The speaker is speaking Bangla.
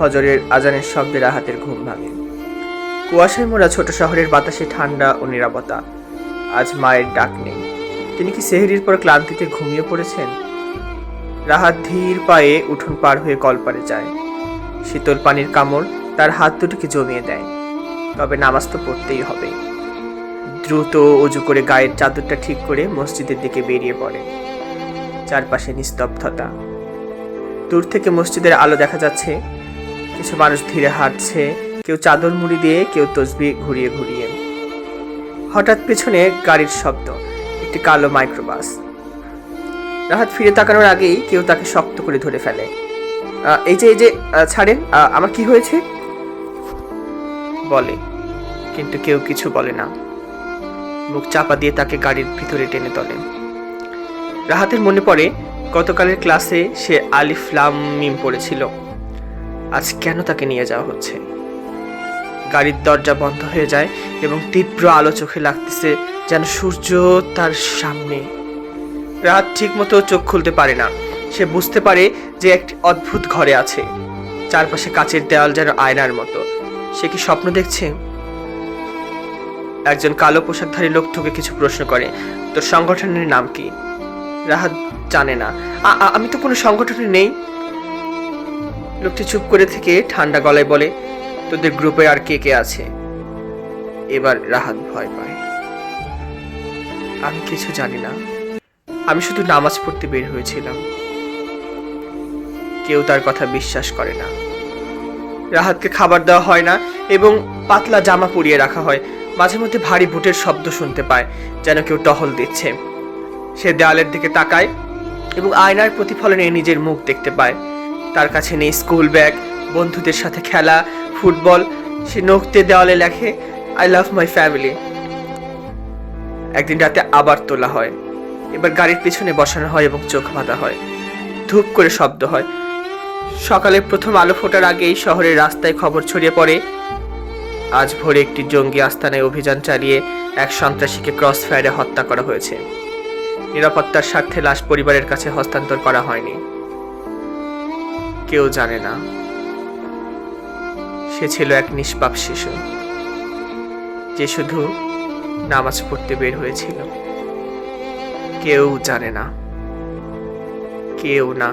ফজরের আজানের শব্দে রাহাতের ঘুম ভাঙে। কুয়াশায় মোড়া ছোট শহরের বাতাসে ঠান্ডা ও নিরাপত্তা। আজ মায়ের ডাক নেই। তিনি কি সেহরির পর ক্লান্তিতে ঘুমিয়ে পড়েছেন? রাহাত ধীর পায়ে উঠোন পার হয়ে কলপারে যায়। শীতল পানির কামড় তার হাত দুটোকে জমিয়ে দেয়। তবে নামাজ তো পড়তেই হবে। দ্রুত অজু করে গায়ের চাদরটা ঠিক করে মসজিদের দিকে বেরিয়ে পড়ে। চারপাশে নিস্তব্ধতা। দূর থেকে মসজিদের আলো দেখা যাচ্ছে কিছু মানুষ ধীরে হাঁটছে, কেউ চাদর মুড়ি দিয়ে, কেউ তসবি ঘুরিয়ে ঘুরিয়ে। হঠাৎ পেছনে গাড়ির শব্দ, একটি কালো মাইক্রোবাস। রাহাত ফিরে তাকানোর আগেই কেউ তাকে শক্ত করে ধরে ফেলে। এই যে এই যে ছাড়েন আমার কি হয়েছে? বলে, কিন্তু কেউ কিছু বলে না। মুখ চাপা দিয়ে তাকে গাড়ির ভিতরে টেনে তোলে। রাহাতের মনে পড়ে, গতকালের ক্লাসে সে আলিফ লাম মিম পড়েছিল। আজ কেন তাকে নিয়ে যাওয়া হচ্ছে? গাড়ির দরজা বন্ধ হয়ে যায় এবং তীব্র আলো চোখে লাগতেছে যেন সূর্য তার সামনে। রাত ঠিক মতো চোখ খুলতে পারে না। সে বুঝতে পারে যে একটি অদ্ভুত ঘরে আছে। চারপাশে কাচের দেওয়াল যেন আয়নার মতো। সে কি স্বপ্ন দেখছে? একজন কালো পোশাকধারী লোক তোকে কিছু প্রশ্ন করে। তোর সংগঠনের নাম কি? রাহাত জানে না। আমি তো কোনো সংগঠনে নেই। লোকটি চুপ করে থেকে ঠান্ডা গলায় বলে, তোদের গ্রুপে আর কে কে আছে? এবার রাহাত ভয় পায়। আমি কিছু জানি না। আমি শুধু নামাজ পড়তে বের হয়েছিলাম। কেউ তার কথা বিশ্বাস করে না। রাহাতকে খাবার দেওয়া হয় না এবং পাতলা জামা পরিয়ে রাখা হয়। মাঝে মধ্যে ভারী বুটের শব্দ শুনতে পায়, যেন কেউ টহল দিচ্ছে। সে দেওয়ালের দিকে তাকায় এবং আয়নার প্রতিফলনে নিজের মুখ দেখতে পায়। তার কাছে নেই স্কুল ব্যাগ, বন্ধুদের সাথে খেলা, ফুটবল। সে নোখতে দেওয়ালে লেখে আই লাভ মাই ফ্যামিলি একদিন রাতে আবার তোলা হয়। এবার গাড়ির পিছনে বসানো হয় এবং চোখ বাঁধা হয়। ধূপ করে শব্দ হয়। সকালে প্রথম আলো ফোটার আগেই শহরের রাস্তায় খবর ছড়িয়ে পড়ে, আজ ভোরে একটি জঙ্গি আস্তানায় অভিযান চালিয়ে এক সন্ত্রাসীকে ক্রস ফায়ারে হত্যা করা হয়েছে। নিরাপত্তার স্বার্থে লাশ পরিবারের কাছে হস্তান্তর করা হয়নি। কেউ জানে না। সে ছিল এক নিষ্পাপ শিশু, যে শুধু নামাজ পড়তে বের হয়েছিল। কেউ জানে না, কেউ না।